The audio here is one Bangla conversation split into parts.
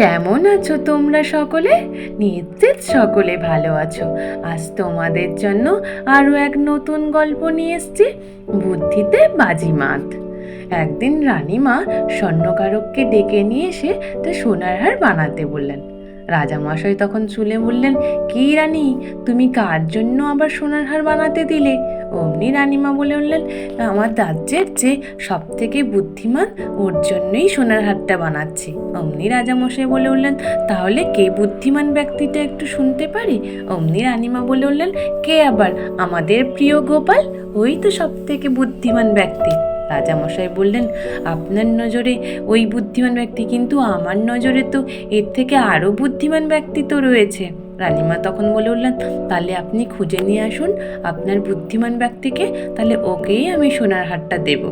কেমন আছো তোমরা সকলে? নিশ্চিত সকলে ভালো আছো। আজ তোমাদের জন্য আরও এক নতুন গল্প নিয়ে এসছি, বুদ্ধিতে বাজিমাত একদিন রানীমা স্বর্ণকারককে ডেকে নিয়ে এসে তা সোনার হার বানাতে বললেন। রাজামশাই তখন শুনে বললেন, কি রানী, তুমি কার জন্য আবার সোনার হার বানাতে দিলে? অমনি রানীমা বলে উঠলেন, আমার রাজ্যের যে সব থেকে বুদ্ধিমান ওর জন্যই সোনার হারটা বানাচ্ছি। অমনি রাজামশাই বলে উঠলেন, তাহলে কে বুদ্ধিমান ব্যক্তিটা একটু শুনতে পারি? অমনি রানীমা বলে উঠলেন, কে আবার আমাদের প্রিয় গোপাল? ওই তো সব থেকে বুদ্ধিমান ব্যক্তি। রাজামশাই বললেন, আপনার নজরে ওই বুদ্ধিমান ব্যক্তি কিন্তু আমার নজরে তো, এর থেকে আরও বুদ্ধিমান ব্যক্তি তো রয়েছে। রানিমা তখন বলে উঠলেন, তাহলে আপনি খুঁজে নিয়ে আসুন, আপনার বুদ্ধিমান ব্যক্তিকে, তাহলে ওকেই আমি সোনার হারটা দেবো।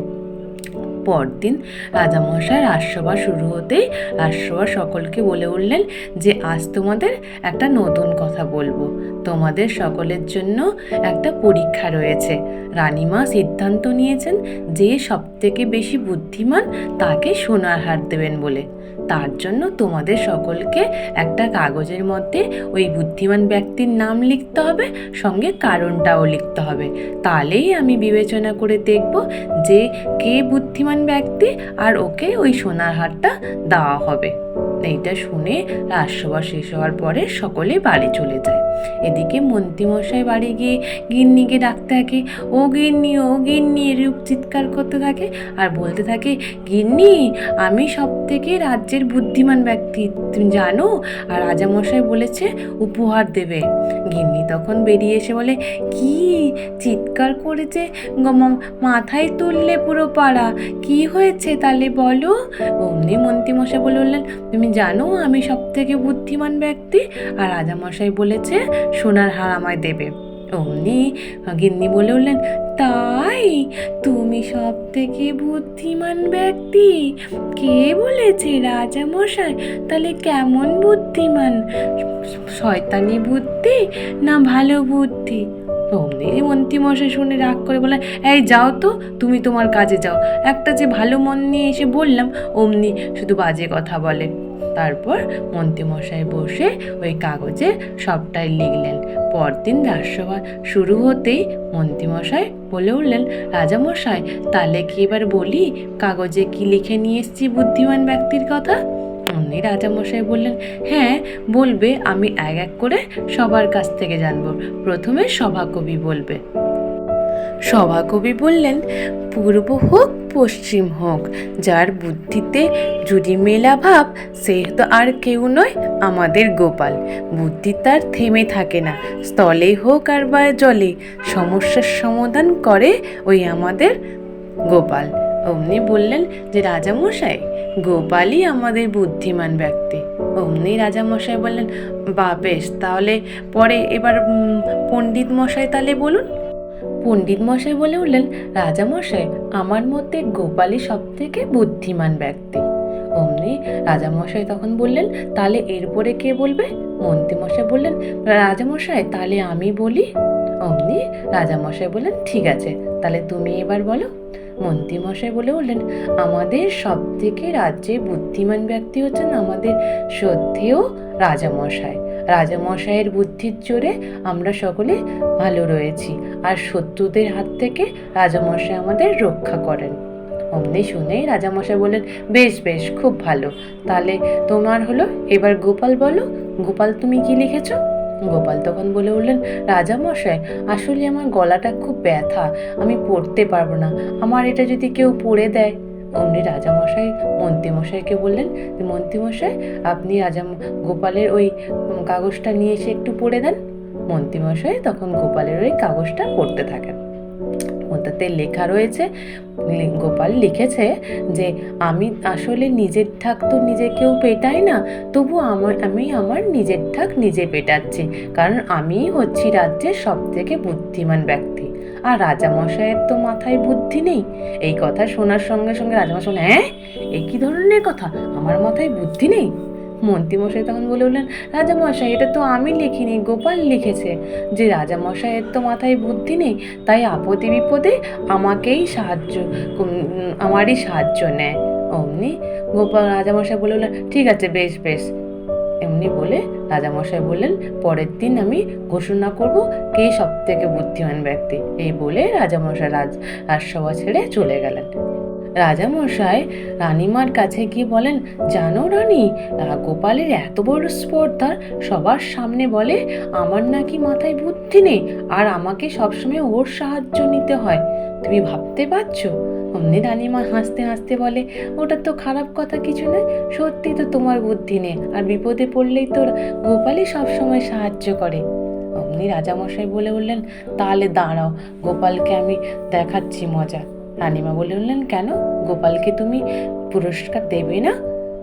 পরদিন রাজামশাই রাজসভা শুরু হতেই রাজসভা সকলকে বলে উঠলেন যে, আজ তোমাদের একটা নতুন কথা বলব। তোমাদের সকলের জন্য একটা পরীক্ষা রয়েছে। রানীমা সিদ্ধান্ত নিয়েছেন যে, সবথেকে বেশি বুদ্ধিমান তাকে সোনার হার দেবেন বলে। তার জন্য তোমাদের সকলকে একটা কাগজের মধ্যে ওই বুদ্ধিমান ব্যক্তির নাম লিখতে হবে, সঙ্গে কারণটাও লিখতে হবে। তাহলেই আমি বিবেচনা করে দেখব যে কে বুদ্ধিমান ব্যক্তি আর ওকে ওই সোনার হারটা দেওয়া হবে। এইটা শুনে রাজসভা শেষ হওয়ার পরে সকলে বাড়ি চলে যায়। এদিকে মন্ত্রীমশাই বাড়ি গিয়ে গিন্নিকে ডাকতে থাকে। ও গিন্নি ও গিন্নি এরূপ চিৎকার করতে থাকে আর বলতে থাকে, গিন্নি, আমি সব থেকে রাজ্যের বুদ্ধিমান ব্যক্তি, তুমি জানো? আর রাজামশাই বলেছে, উপহার দেবে। গিন্নি তখন বেরিয়ে এসে বলে, কি চিৎকার করেছে? মাথায় তুললে পুরো পাড়া। কি হয়েছে তাহলে বলো? অমনি মন্ত্রীমশাই বলে বললেন তুমি জানো, আমি সব থেকে বুদ্ধিমান ব্যক্তি। আর রাজামশাই বলেছে, সোনার হার আমায় দেবে। অমনি গিন্নি বলে উঠলেন, তাই? তুমি সব থেকে বুদ্ধিমান ব্যক্তি। কে বলেছে রাজামশাই? তাহলে কেমন বুদ্ধিমান? শয়তানি বুদ্ধি না ভালো বুদ্ধি? অমনি মন্ত্রীমশাই শুনে রাগ করে বলে এই যাও তো, তুমি তোমার কাজে যাও। একটা যে ভালো মন নিয়ে এসে বললাম, অমনি শুধু বাজে কথা বলে। তারপর মন্ত্রীমশাই বসে ওই কাগজে সবটাই লিখলেন। পরদিন রাজসভা শুরু হতেই মন্ত্রীমশাই বলে উঠলেন, রাজামশাই, তাহলে কি এবার বলি, কাগজে কি লিখে নিয়ে এসেছি বুদ্ধিমান ব্যক্তির কথা? অমনি রাজামশাই বললেন হ্যাঁ বলবে, আমি এক এক করে সবার কাছ থেকে জানব। প্রথমে সভাকবি বলবে। সভাকবি বললেন, পূর্ব হোক, পশ্চিম হোক, যার বুদ্ধিতে যদি মেলা ভাব, সে তো আর কেউ নয় আমাদের গোপাল। বুদ্ধি তার থেমে থাকে না, স্থলে হোক আর বা জলে, সমস্যার সমাধান করে ওই আমাদের গোপাল। অমনি বললেন যে, রাজামশাই, গোপালই আমাদের বুদ্ধিমান ব্যক্তি। অমনি রাজামশাই বললেন বা বেশ তাহলে পরে এবার পণ্ডিত মশাই তাহলে বলুন। পণ্ডিত মশাই বলে উঠলেন, রাজামশাই, আমার মতে গোপালই সব থেকে বুদ্ধিমান ব্যক্তি। অমনি রাজামশাই তখন বললেন, তাহলে এরপরে কে বলবে? মন্ত্রীমশাই বললেন, রাজামশাই, তাহলে আমি বলি? অমনি রাজামশাই বললেন, ঠিক আছে, তাহলে তুমি এবার বলো। মন্ত্রীমশাই বলে উঠলেন, আমাদের সব থেকে রাজ্যে বুদ্ধিমান ব্যক্তি হচ্ছেন আমাদের শ্রদ্ধেয় রাজামশাই। রাজামশাইয়ের বুদ্ধির জোরে আমরা সকলে ভালো রয়েছি। আর শত্রুদের হাত থেকে রাজামশাই আমাদের রক্ষা করেন। অমনি শুনেই রাজামশাই বললেন, বেশ বেশ, খুব ভালো। তাহলে তোমার হলো, এবার গোপাল বলো, গোপাল তুমি কি লিখেছো? গোপাল তখন বলে উঠলেন, রাজামশাই, আসলে আমার গলাটা খুব ব্যথা, আমি পড়তে পারব না। আমার এটা যদি কেউ পড়ে দেয় অমনি রাজামশাই, মন্ত্রীমশাইকে বললেন যে, মন্ত্রীমশাই, আপনি রাজা গোপালের ওই কাগজটা নিয়ে এসে একটু পড়ে দেন। মন্ত্রীমশাই তখন গোপালের ওই কাগজটা পড়তে থাকেন। ওটাতে লেখা রয়েছে, গোপাল লিখেছে যে, আমি আসলে নিজের ঠাক তো নিজে কেউ পেটাই না, তবু আমার, আমি আমার নিজের ঠাক নিজে পেটাচ্ছি। কারণ আমিই হচ্ছি রাজ্যের সব থেকে বুদ্ধিমান ব্যক্তি। আর রাজামশাইয়ের তো মাথায় বুদ্ধি নেই। এই কথা শোনার সঙ্গে সঙ্গে রাজামশাই হ্যাঁ এই কি ধরনের কথা? আমার মাথায় বুদ্ধি নেই? মন্ত্রীমশাই তখন বলে উঠলেন, রাজামশাই, এটা তো আমি লিখিনি, গোপাল লিখেছে। যে রাজামশাইয়ের তো মাথায় বুদ্ধি নেই, তাই আপদে বিপদে আমাকেই সাহায্য আমারই সাহায্য নেয়। অমনি গোপাল রাজামশাই বলে বললেন ঠিক আছে, বেশ বেশ। এমনি বলে রাজামশাই বললেন, পরের দিন আমি ঘোষণা করব কে সব থেকে বুদ্ধিমান ব্যক্তি। এই বলে রাজামশাই রাজ রাজসভা ছেড়ে চলে গেলেন। রাজামশাই রানীমার কাছে গিয়ে বলেন, জানো রানী গোপালের এত বড় স্পর্ধা, সবার সামনে বলে আমার নাকি মাথায় বুদ্ধি নেই, আর আমাকে সবসময় ওর সাহায্য নিতে হয়। তুমি ভাবতে পারছ? অমনি রানীমা হাসতে হাসতে বলে, ওটা তো খারাপ কথা কিছু নয় সত্যি তো তোমার বুদ্ধি নেই। আর বিপদে পড়লেই তো গোপালই সবসময় সাহায্য করে। অমনি রাজামশাই বলে উঠলেন, তাহলে দাঁড়াও, গোপালকে আমি দেখাচ্ছি মজা। রানিমা বলে উঠলেন, কেন? গোপালকে তুমি পুরস্কার দেবে না?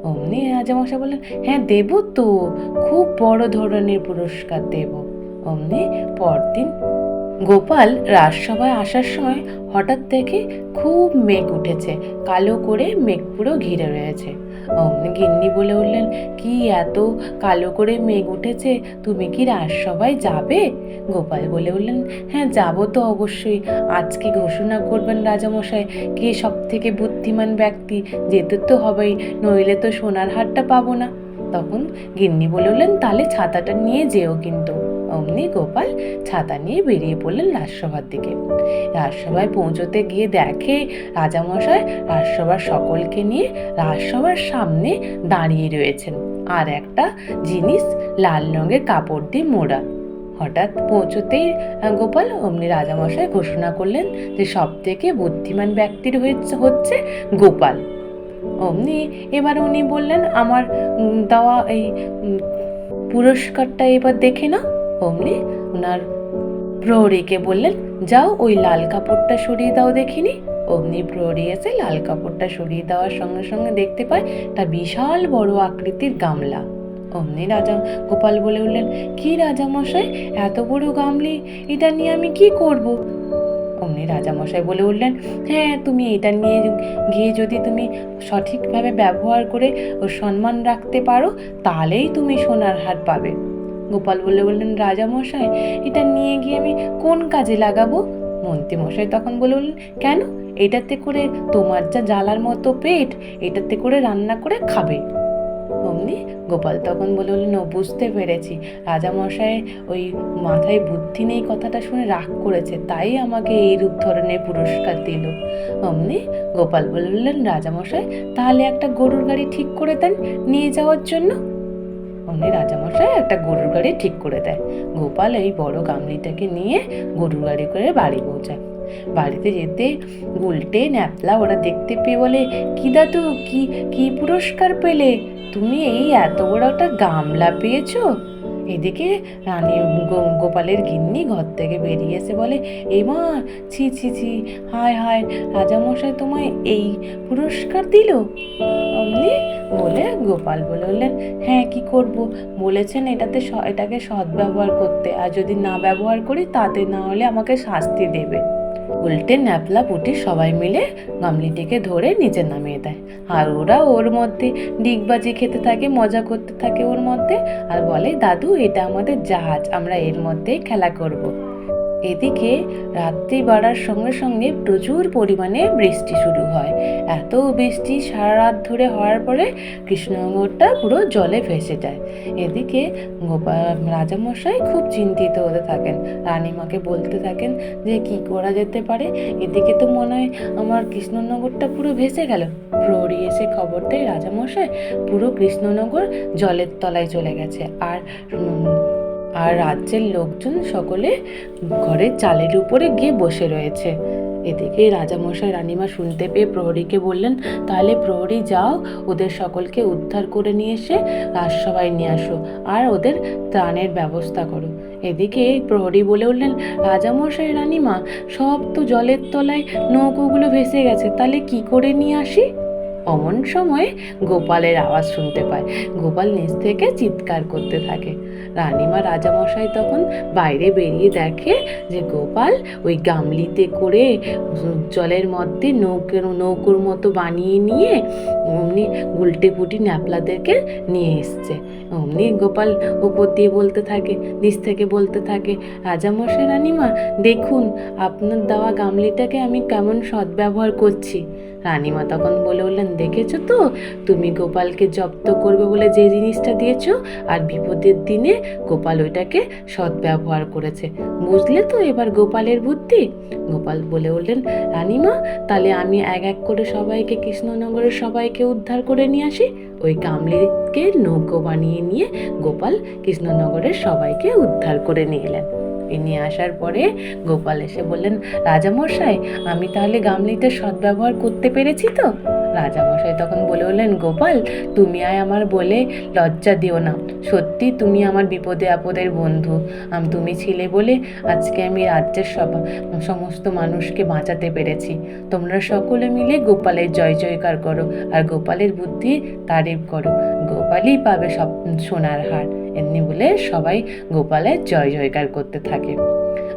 অমনি রাজামশাই বললেন হ্যাঁ দেব তো, খুব বড় ধরনের পুরস্কার দেব। অমনি পরদিন গোপাল রাজসভায় আসার সময় হঠাৎ দেখে খুব মেঘ উঠেছে, কালো করে মেঘ পুরো ঘিরে রয়েছে। গিন্নি বলে উঠলেন, কি এত কালো করে মেঘ উঠেছে, তুমি কি রাজসভায় যাবে? গোপাল বলে উঠলেন হ্যাঁ যাব তো অবশ্যই। আজকে ঘোষণা করবেন রাজামশাই, কে সব থেকে বুদ্ধিমান ব্যক্তি? যেতে তো হবেই, নইলে তো সোনার হারটা পাবো না। তখন গিন্নি বলে উঠলেন, তাহলে ছাতাটা নিয়ে যেও কিন্তু। অমনি গোপাল ছাতা নিয়ে বেরিয়ে পড়লেন রাজসভার দিকে। রাজসভায় পৌঁছতে গিয়ে দেখে রাজামশাই রাজসভার সকলকে নিয়ে রাজসভার সামনে দাঁড়িয়ে রয়েছেন। আর একটা জিনিস লাল রঙের কাপড় দিয়ে মোড়া। হঠাৎ পৌঁছতেই গোপাল অমনি রাজামশাই ঘোষণা করলেন যে সব থেকে বুদ্ধিমান ব্যক্তির হচ্ছে গোপাল। অমনি এবার উনি বললেন, আমার দেওয়া এই পুরস্কারটা এবার দেখে না অমনি ওনার প্রহরীকে বললেন, যাও ওই লাল কাপড়টা সরিয়ে দাও দেখিনি। অমনি প্রহরী এসে লাল কাপড়টা সরিয়ে দেওয়ার সঙ্গে সঙ্গে দেখতে পায় একটা বিশাল বড় আকৃতির গামলা। অমনি রাজা গোপাল বলে উঠলেন, কি রাজা মশাই এত বড় গামলি, এটা নিয়ে আমি কি করব? অমনি রাজামশাই বলে উঠলেন হ্যাঁ তুমি এটা নিয়ে গিয়ে যদি তুমি সঠিকভাবে ব্যবহার করে ও সম্মান রাখতে পারো, তাহলেই তুমি সোনার হাট পাবে। গোপাল বলে বললেন রাজামশাই এটা নিয়ে গিয়ে আমি কোন কাজে লাগাবো? মন্ত্রীমশাই তখন বলে বললেন কেন? এটাতে করে তোমার যা জ্বালার মতো পেট, এটাতে করে রান্না করে খাবে। অমনি গোপাল তখন বলে বললেন ও, বুঝতে পেরেছি। রাজামশাই ওই মাথায় বুদ্ধি নেই কথাটা শুনে রাগ করেছে, তাই আমাকে এই রূপ ধরনের পুরস্কার দিল। অমনি গোপাল বলে বললেন রাজামশাই তাহলে একটা গরুর গাড়ি ঠিক করে দেন, নিয়ে যাওয়ার জন্য? অমনি রাজামশাই একটা গরুর গাড়ি ঠিক করে দেয়। গোপাল এই বড় গামলিটাকে নিয়ে গরুর গাড়ি করে বাড়ি পৌঁছায়। বাড়িতে যেতে উল্টে ন্যাপলা ওরা দেখতে পেয়ে বলে, কি দাদু, কি কি পুরস্কার পেলে? তুমি এই এত বড় একটা গামলা পেয়েছ? এদিকে রানী গোপালের গিন্নি ঘর থেকে বেরিয়ে এসে বলে মা, ছি ছি ছি, হায় হায়, রাজামশাই তোমায় এই পুরস্কার দিল? অমনি বলে গোপাল বলে বললেন হ্যাঁ কি করব? বলেছেন এটাতে এটাকে সদ্ব্যবহার করতে। আর যদি না ব্যবহার করি, তাতে না হলে আমাকে শাস্তি দেবে। উল্টে ন্যাপলা পুটি সবাই মিলে গামলিটিকে ধরে নিচে নামিয়ে দেয় আর ওরা ওর মধ্যে ডিগবাজি খেতে থাকে, মজা করতে থাকে ওর মধ্যে আর বলে, দাদু, এটা আমাদের জাহাজ, আমরা এর মধ্যেই খেলা করব। এদিকে রাত্রি বাড়ার সঙ্গে সঙ্গে প্রচুর পরিমাণে বৃষ্টি শুরু হয়। এত বৃষ্টি সারা রাত ধরে হওয়ার পরে কৃষ্ণনগরটা পুরো জলে ভেসে যায়। এদিকে গোপাল, রাজামশাই খুব চিন্তিত হতে থাকেন। রানীমাকে বলতে থাকেন যে, কি করা যেতে পারে? এদিকে তো মনে হয় আমার কৃষ্ণনগরটা পুরো ভেসে গেল। প্রহরী এসে খবর দেয় রাজামশাই, পুরো কৃষ্ণনগর জলের তলায় চলে গেছে। আর আর রাজ্যের লোকজন সকলে ঘরের চালের উপরে গিয়ে বসে রয়েছে। এদিকে রাজামশাই, রানীমা শুনতে পেয়ে প্রহরীকে বললেন, তাহলে প্রহরী যাও, ওদের সকলকে উদ্ধার করে নিয়ে এসে রাজসভায় নিয়ে আসো আর ওদের ত্রাণের ব্যবস্থা করো। এদিকে প্রহরী বলে উঠলেন, রাজামশাই, রানীমা, সব তো জলের তলায় নৌকোগুলো ভেসে গেছে, তাহলে কি করে নিয়ে আসি? অমন সময়ে গোপালের আওয়াজ শুনতে পায়। গোপাল নিচ থেকে চিৎকার করতে থাকে। রানীমা রাজামশাই তখন বাইরে বেরিয়ে দেখে যে গোপাল ওই গামলিতে করে জলের মধ্যে নৌকের নৌকোর মতো বানিয়ে নিয়ে অমনি উল্টে পুটি ন্যাপলাদেরকে নিয়ে এসছে। অমনি গোপাল উপর দিয়ে বলতে থাকে, নিচ থেকে বলতে থাকে, রাজামশাই, রানীমা, দেখুন, আপনার দেওয়া গামলিটাকে আমি কেমন সদ্ব্যবহার করছি। রানীমা তখন বলে বললেন দেখেছ তো, তুমি গোপালকে জব্দ করবে বলে যে জিনিসটা দিয়েছ, আর বিপদের দিনে গোপাল ওইটাকে সদ্ব্যবহার করেছে। বুঝলে তো এবার গোপালের বুদ্ধি? গোপাল বলে উঠলেন, রানীমা, তাহলে আমি এক এক করে সবাইকে, কৃষ্ণনগরের সবাইকে উদ্ধার করে নিয়ে আসি। ওই কামলিকে নৌকো বানিয়ে নিয়ে গোপাল কৃষ্ণনগরের সবাইকে উদ্ধার করে নিয়ে এলেন। নিয়ে আসার পরে গোপাল এসে বললেন, রাজামশাই, আমি তাহলে গামলিতে সদ্ব্যবহার করতে পেরেছি তো? রাজামশাই তখন বলে বললেন গোপাল, তুমি আয় আমার বলে লজ্জা দিও না। সত্যি তুমি আমার বিপদে আপদের বন্ধু। আম, তুমি ছিলে বলে আজকে আমি রাজ্যের সব, সমস্ত মানুষকে বাঁচাতে পেরেছি। তোমরা সকলে মিলে গোপালের জয় জয়কার করো, আর গোপালের বুদ্ধি তারিফ করো। গোপালই পাবে সব সোনার হার। এমনি বলে সবাই গোপালের জয় জয়কার করতে থাকে।